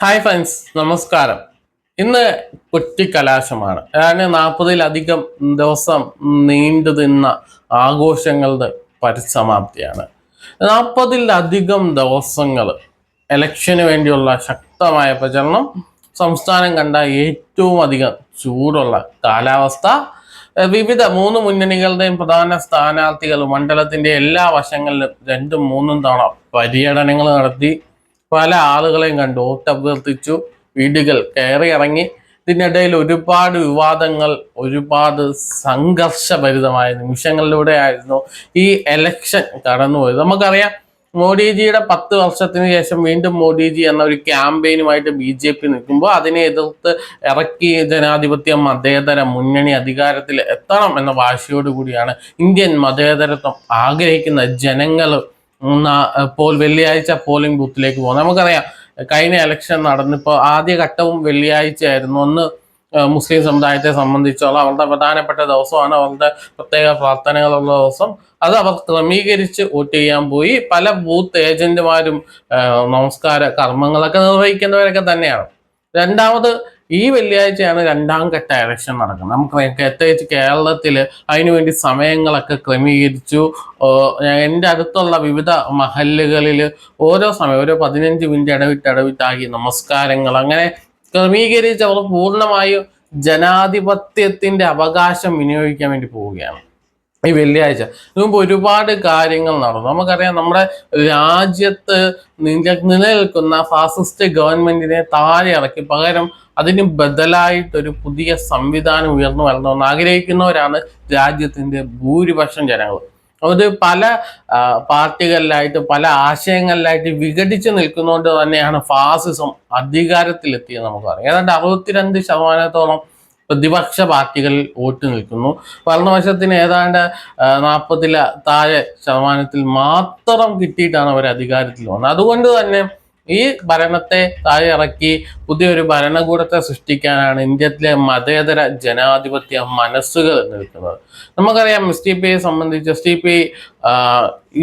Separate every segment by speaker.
Speaker 1: Hi friends നമസ്കാരം. ഇന്ന് കുറ്റിക്കലാശമാണ് അതായത് നാൽപ്പതിലധികം ദിവസം നീണ്ടു നിന്ന ആഘോഷങ്ങളുടെ പരിസമാപ്തിയാണ്. നാൽപ്പതിലധികം ദിവസങ്ങൾ ഇലക്ഷന് വേണ്ടിയുള്ള ശക്തമായ പ്രചരണം സംസ്ഥാനം കണ്ട ഏറ്റവും അധികം ചൂടുള്ള കാലാവസ്ഥ വിവിധ മൂന്ന് മുന്നണികളുടെയും പ്രധാന സ്ഥാനാർത്ഥികൾ മണ്ഡലത്തിന്റെ എല്ലാ വശങ്ങളിലും രണ്ടും മൂന്നും തവണ പര്യടനങ്ങൾ നടത്തി പല ആളുകളെയും കണ്ടു വോട്ടഭ്യർത്ഥിച്ചു വീടുകൾ കയറി ഇറങ്ങി. ഇതിനിടയിൽ ഒരുപാട് വിവാദങ്ങൾ ഒരുപാട് സംഘർഷഭരിതമായ നിമിഷങ്ങളിലൂടെ ആയിരുന്നു ഈ എലക്ഷൻ കടന്നുപോയത്. നമുക്കറിയാം മോഡിജിയുടെ പത്ത് വർഷത്തിന് ശേഷം വീണ്ടും മോഡിജി എന്ന ഒരു ക്യാമ്പയിനുമായിട്ട് ബി ജെ പി നിൽക്കുമ്പോൾ അതിനെ എതിർത്ത് ഇറക്കി ജനാധിപത്യം മതേതര മുന്നണി അധികാരത്തിൽ എത്തണം എന്ന വാശിയോടുകൂടിയാണ് ഇന്ത്യൻ മതേതരത്വം ആഗ്രഹിക്കുന്ന ജനങ്ങൾ പോൾ വെള്ളിയാഴ്ച പോളിംഗ് ബൂത്തിലേക്ക് പോകുന്നത് നമുക്കറിയാം കഴിഞ്ഞ ഇലക്ഷൻ നടന്നിപ്പോൾ ആദ്യ ഘട്ടവും വെള്ളിയാഴ്ചയായിരുന്നു ഒന്ന് മുസ്ലിം സമുദായത്തെ സംബന്ധിച്ചോളം അവരുടെ പ്രധാനപ്പെട്ട ദിവസമാണ് അവരുടെ പ്രത്യേക പ്രാർത്ഥനകളുള്ള ദിവസം. അത് അവർ ക്രമീകരിച്ച് വോട്ട് ചെയ്യാൻ പോയി. പല ബൂത്ത് ഏജന്റുമാരും നമസ്കാര കർമ്മങ്ങളൊക്കെ നിർവഹിക്കുന്നവരൊക്കെ തന്നെയാണ്. രണ്ടാമത് ഈ വെള്ളിയാഴ്ചയാണ് രണ്ടാം ഘട്ട ഇലക്ഷൻ നടക്കുന്നത്. നമുക്ക് പ്രത്യേകിച്ച് കേരളത്തിൽ അതിനുവേണ്ടി സമയങ്ങളൊക്കെ ക്രമീകരിച്ചു. എന്റെ അടുത്തുള്ള വിവിധ മഹല്ലുകളിൽ ഓരോ സമയം ഓരോ പതിനഞ്ച് മിനിറ്റ് ഇടവിട്ട് ഇടവിട്ടാക്കി നമസ്കാരങ്ങൾ. അങ്ങനെ ക്രമീകരിച്ച് അവർ പൂർണമായും ജനാധിപത്യത്തിന്റെ അവകാശം വിനിയോഗിക്കാൻ വേണ്ടി പോവുകയാണ്. ഈ വെള്ളിയാഴ്ച. മുമ്പ് ഒരുപാട് കാര്യങ്ങൾ നടന്നു. നമുക്കറിയാം നമ്മുടെ രാജ്യത്ത് നിലനിൽക്കുന്ന ഫാസിസ്റ്റ് ഗവൺമെന്റിനെ താഴെ ഇറക്കി. പകരം അതിന് ബദലായിട്ടൊരു പുതിയ സംവിധാനം ഉയർന്നു വരണമെന്ന് ആഗ്രഹിക്കുന്നവരാണ് രാജ്യത്തിന്റെ ഭൂരിപക്ഷം ജനങ്ങൾ. അത് പല പാർട്ടികളിലായിട്ട് പല ആശയങ്ങളിലായിട്ട് വിഘടിച്ച് നിൽക്കുന്നതുകൊണ്ട് തന്നെയാണ് ഫാസിസം അധികാരത്തിലെത്തിയത് നമുക്കറിയാം. ഏതാണ്ട് അറുപത്തിരണ്ട് ശതമാനത്തോളം പ്രതിപക്ഷ പാർട്ടികളിൽ വോട്ട് നിൽക്കുന്നു. ഭരണപക്ഷത്തിന് ഏതാണ്ട് നാൽപ്പതില താഴെ ശതമാനത്തിൽ മാത്രം കിട്ടിയിട്ടാണ് അവർ അധികാരത്തിൽ വന്നത്. അതുകൊണ്ട് തന്നെ ഈ ഭരണത്തെ താഴെ ഇറക്കി പുതിയൊരു ഭരണകൂടത്തെ സൃഷ്ടിക്കാനാണ് ഇന്ത്യയിലെ മതേതര ജനാധിപത്യ മനസ്സുകൾ നിൽക്കുന്നത്. നമുക്കറിയാം എസ് ടി പിയെ സംബന്ധിച്ച് S T P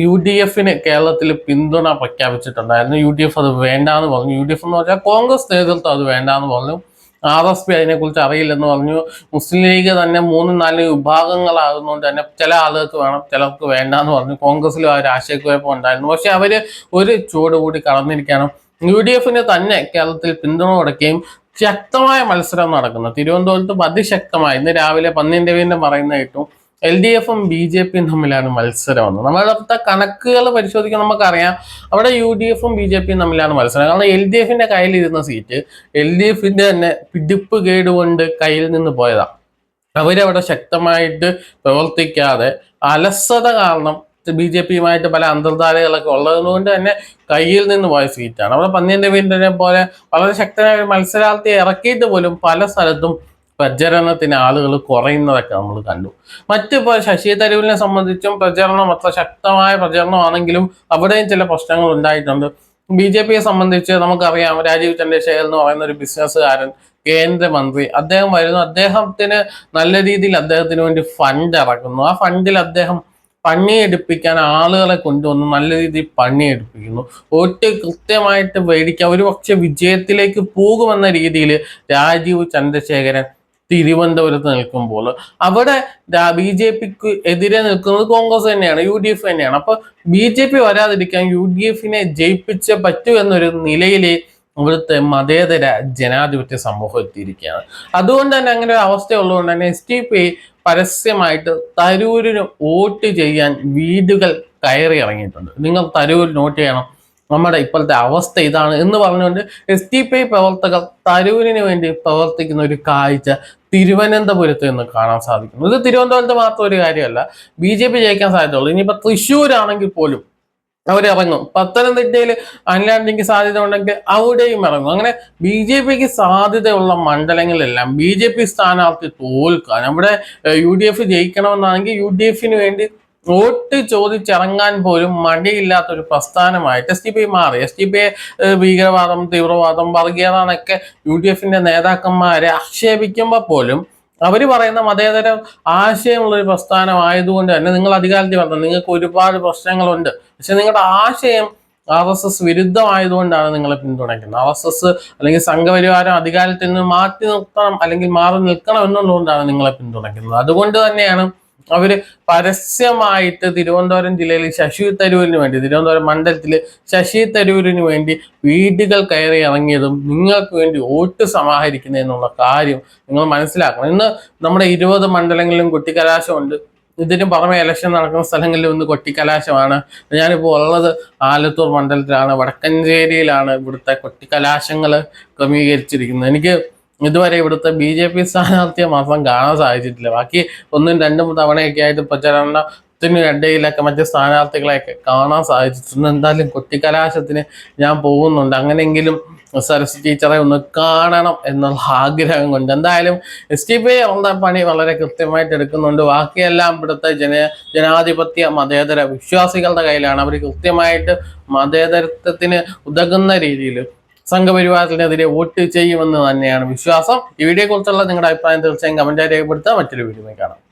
Speaker 1: U D എഫിന് കേരളത്തിൽ പിന്തുണ പ്രഖ്യാപിച്ചിട്ടുണ്ടായിരുന്നു. യു ഡി എഫ് അത് വേണ്ടാന്ന് പറഞ്ഞു. യു ഡി എഫ് എന്ന് പറഞ്ഞാൽ കോൺഗ്രസ് നേതൃത്വം അത് വേണ്ടാന്ന് പറഞ്ഞു. ആർ എസ് പി അതിനെക്കുറിച്ച് അറിയില്ലെന്ന് പറഞ്ഞു. മുസ്ലിം ലീഗ് തന്നെ മൂന്ന് നാല് വിഭാഗങ്ങളാകുന്നതുകൊണ്ട് തന്നെ ചില ആളുകൾക്ക് വേണം ചിലർക്ക് വേണ്ട എന്ന് പറഞ്ഞു. കോൺഗ്രസിലും ആ ഒരു ആശയക്കുഴപ്പം ഉണ്ടായിരുന്നു. പക്ഷെ അവർ ഒരു ചൂട് കൂടി കടന്നിരിക്കണം യു ഡി എഫിന് തന്നെ കേരളത്തിൽ പിന്തുണ കൊടുക്കുകയും ശക്തമായ മത്സരം നടക്കുന്നു. തിരുവനന്തപുരത്ത് അതിശക്തമായി. ഇന്ന് രാവിലെ പന്നിന്റെ വീണ്ടും പറയുന്ന കേട്ടു. എൽ ഡി എഫും ബി ജെ പിയും തമ്മിലാണ് മത്സരം വന്നത് നമ്മളടുത്ത കണക്കുകൾ പരിശോധിക്കാൻ നമുക്കറിയാം അവിടെ യു ഡി എഫും ബി ജെ പിയും തമ്മിലാണ് മത്സരം. കാരണം എൽ ഡി എഫിന്റെ കയ്യിലിരുന്ന സീറ്റ് എൽ ഡി എഫിന്റെ തന്നെ പിടിപ്പ് കേട് കൊണ്ട് കയ്യിൽ നിന്ന് പോയതാണ് അവരവിടെ ശക്തമായിട്ട് പ്രവർത്തിക്കാതെ അലസത കാരണം ബി ജെ പിയുമായിട്ട് പല അന്തർധാരകളൊക്കെ ഉള്ളതുകൊണ്ട് തന്നെ കയ്യിൽ നിന്ന് പോയ സീറ്റാണ് അവിടെ പന്നിയൻ രവീന്ദ്രനെ പോലെ വളരെ ശക്തനായ മത്സരാർത്ഥിയെ ഇറക്കിയിട്ട് പോലും പല സ്ഥലത്തും പ്രചരണത്തിന് ആളുകൾ കുറയുന്നതൊക്കെ നമ്മൾ കണ്ടു. മറ്റിപ്പോൾ ശശി തരൂരിനെ സംബന്ധിച്ചും പ്രചരണം അത്ര ശക്തമായ പ്രചരണമാണെങ്കിലും അവിടെയും ചില പ്രശ്നങ്ങൾ ഉണ്ടായിട്ടുണ്ട്. ബി ജെ പിയെ സംബന്ധിച്ച് നമുക്കറിയാം രാജീവ് ചന്ദ്രശേഖർ എന്ന് പറയുന്ന ഒരു ബിസിനസ്സുകാരൻ കേന്ദ്രമന്ത്രി. അദ്ദേഹം വരുന്നു. അദ്ദേഹത്തിന് നല്ല രീതിയിൽ അദ്ദേഹത്തിന് വേണ്ടി ഫണ്ട് ഇറക്കുന്നു. ആ ഫണ്ടിൽ അദ്ദേഹം പണിയെടുപ്പിക്കാൻ ആളുകളെ കൊണ്ടുവന്ന് നല്ല രീതിയിൽ പണിയെടുപ്പിക്കുന്നു. വോട്ട് കൃത്യമായിട്ട് മേടിക്കാൻ ഒരു പക്ഷെ വിജയത്തിലേക്ക് പോകുമെന്ന രീതിയിൽ രാജീവ് ചന്ദ്രശേഖരൻ തിരുവനന്തപുരത്ത് നിൽക്കുമ്പോൾ അവിടെ ബി ജെ പിക്ക് എതിരെ നിൽക്കുന്നത് കോൺഗ്രസ് തന്നെയാണ് യു ഡി എഫ് തന്നെയാണ്. അപ്പൊ ബി ജെ പി വരാതിരിക്കാൻ യു ഡി എഫിനെ ജയിപ്പിച്ചേ പറ്റൂ എന്നൊരു നിലയിലെ ഇവിടുത്തെ മതേതര ജനാധിപത്യ സമൂഹം എത്തിയിരിക്കുകയാണ്. അതുകൊണ്ട് തന്നെ അങ്ങനെ ഒരു അവസ്ഥ ഉള്ളതുകൊണ്ട് തന്നെ എസ് ടി പി പരസ്യമായിട്ട് തരൂരിന് വോട്ട് ചെയ്യാൻ വീടുകൾ കയറി ഇറങ്ങിയിട്ടുണ്ട്. നിങ്ങൾ തരൂരിന് വോട്ട് ചെയ്യണം നമ്മുടെ ഇപ്പോഴത്തെ അവസ്ഥ ഇതാണ് എന്ന് പറഞ്ഞുകൊണ്ട് എസ് ടി പി പ്രവർത്തകർ തരൂരിന് വേണ്ടി പ്രവർത്തിക്കുന്ന ഒരു കാഴ്ച തിരുവനന്തപുരത്ത് നിന്ന് കാണാൻ സാധിക്കുന്നു. ഇത് തിരുവനന്തപുരത്ത് മാത്രം ഒരു കാര്യമല്ല ബി ജെ പി ജയിക്കാൻ സാധ്യതയുള്ളൂ. ഇനിയിപ്പോൾ തൃശ്ശൂരാണെങ്കിൽ പോലും അവരിറങ്ങും. പത്തനംതിട്ടയിൽ അനിലാണ്ടിക്ക് സാധ്യത ഉണ്ടെങ്കിൽ അവിടെയും ഇറങ്ങും. അങ്ങനെ ബി ജെ പിക്ക് സാധ്യതയുള്ള മണ്ഡലങ്ങളിലെല്ലാം ബി ജെ പി സ്ഥാനാർത്ഥി തോൽക്കാൻ നമ്മുടെ യു ഡി എഫ് ജയിക്കണമെന്നാണെങ്കിൽ യു ഡി എഫിന് വേണ്ടി വോട്ട് ചോദിച്ചിറങ്ങാൻ പോലും മടിയില്ലാത്ത ഒരു പ്രസ്ഥാനമായിട്ട് എസ് ടി പി മാറി. എസ് ടി പി ഭീകരവാദം തീവ്രവാദം വർഗീയത എന്നൊക്കെ യു ഡി എഫിന്റെ നേതാക്കന്മാരെ ആക്ഷേപിക്കുമ്പോൾ പോലും അവർ പറയുന്ന മതേതര ആശയമുള്ള ഒരു പ്രസ്ഥാനം ആയതുകൊണ്ട് തന്നെ നിങ്ങൾ അധികാരത്തിൽ വന്നത് നിങ്ങൾക്ക് ഒരുപാട് പ്രശ്നങ്ങളുണ്ട്. പക്ഷെ നിങ്ങളുടെ ആശയം ആർ എസ് എസ് വിരുദ്ധമായതുകൊണ്ടാണ് നിങ്ങളെ പിന്തുണയ്ക്കുന്നത്. ആർ എസ് എസ് അല്ലെങ്കിൽ സംഘപരിവാരം അധികാരത്തിൽ നിന്ന് മാറ്റി നിർത്തണം അല്ലെങ്കിൽ മാറി നിൽക്കണം എന്നുള്ളതുകൊണ്ടാണ് നിങ്ങളെ പിന്തുണയ്ക്കുന്നത്. അതുകൊണ്ട് തന്നെയാണ് അവർ പരസ്യമായിട്ട് തിരുവനന്തപുരം ജില്ലയിൽ ശശി തരൂരിന് വേണ്ടി തിരുവനന്തപുരം മണ്ഡലത്തിൽ ശശി തരൂരിന് വേണ്ടി വീടുകൾ കയറി ഇറങ്ങിയതും നിങ്ങൾക്ക് വേണ്ടി വോട്ട് സമാഹരിക്കുന്നതെന്നുള്ള കാര്യം നിങ്ങൾ മനസ്സിലാക്കണം. ഇന്ന് നമ്മുടെ ഇരുപത് മണ്ഡലങ്ങളിലും കുട്ടിക്കലാശമുണ്ട്. ഇതിന് പുറമെ ഇലക്ഷൻ നടക്കുന്ന സ്ഥലങ്ങളിൽ ഇന്ന് കൊട്ടിക്കലാശമാണ്. ഞാനിപ്പോൾ ഉള്ളത് ആലത്തൂർ മണ്ഡലത്തിലാണ് വടക്കഞ്ചേരിയിലാണ് ഇവിടുത്തെ കൊട്ടിക്കലാശങ്ങൾ ക്രമീകരിച്ചിരിക്കുന്നത്. എനിക്ക് ഇതുവരെ ഇവിടുത്തെ ബി ജെ പി സ്ഥാനാർത്ഥിയെ മാത്രം കാണാൻ സാധിച്ചിട്ടില്ല. ബാക്കി ഒന്നും രണ്ടും തവണയൊക്കെ ആയിട്ട് പ്രചരണത്തിന് ഇടയിലൊക്കെ മറ്റ് സ്ഥാനാർത്ഥികളെയൊക്കെ കാണാൻ സാധിച്ചിട്ടുണ്ട്. എന്തായാലും കൊട്ടിക്കലാശത്തിന് ഞാൻ പോകുന്നുണ്ട്. അങ്ങനെയെങ്കിലും സരസ്വതി ടീച്ചറെ ഒന്ന് കാണണം എന്നുള്ള ആഗ്രഹം കൊണ്ട്. എന്തായാലും എസ് ടി പി അവരുടെ പണി വളരെ കൃത്യമായിട്ട് എടുക്കുന്നുണ്ട്. ബാക്കിയെല്ലാം ഇവിടുത്തെ ജന ജനാധിപത്യ മതേതര വിശ്വാസികളുടെ കയ്യിലാണ്. അവർ കൃത്യമായിട്ട് മതേതരത്വത്തിന് ഉതകുന്ന രീതിയിൽ സംഘപരിവാരത്തിനെതിരെ വോട്ട് ചെയ്യുമെന്ന് തന്നെയാണ് വിശ്വാസം. ഈ വീഡിയോയെ കുറിച്ചുള്ള നിങ്ങളുടെ അഭിപ്രായം തീർച്ചയായും കമന്റായി രേഖപ്പെടുത്തുക. മറ്റൊരു വീഡിയോ കാണാം.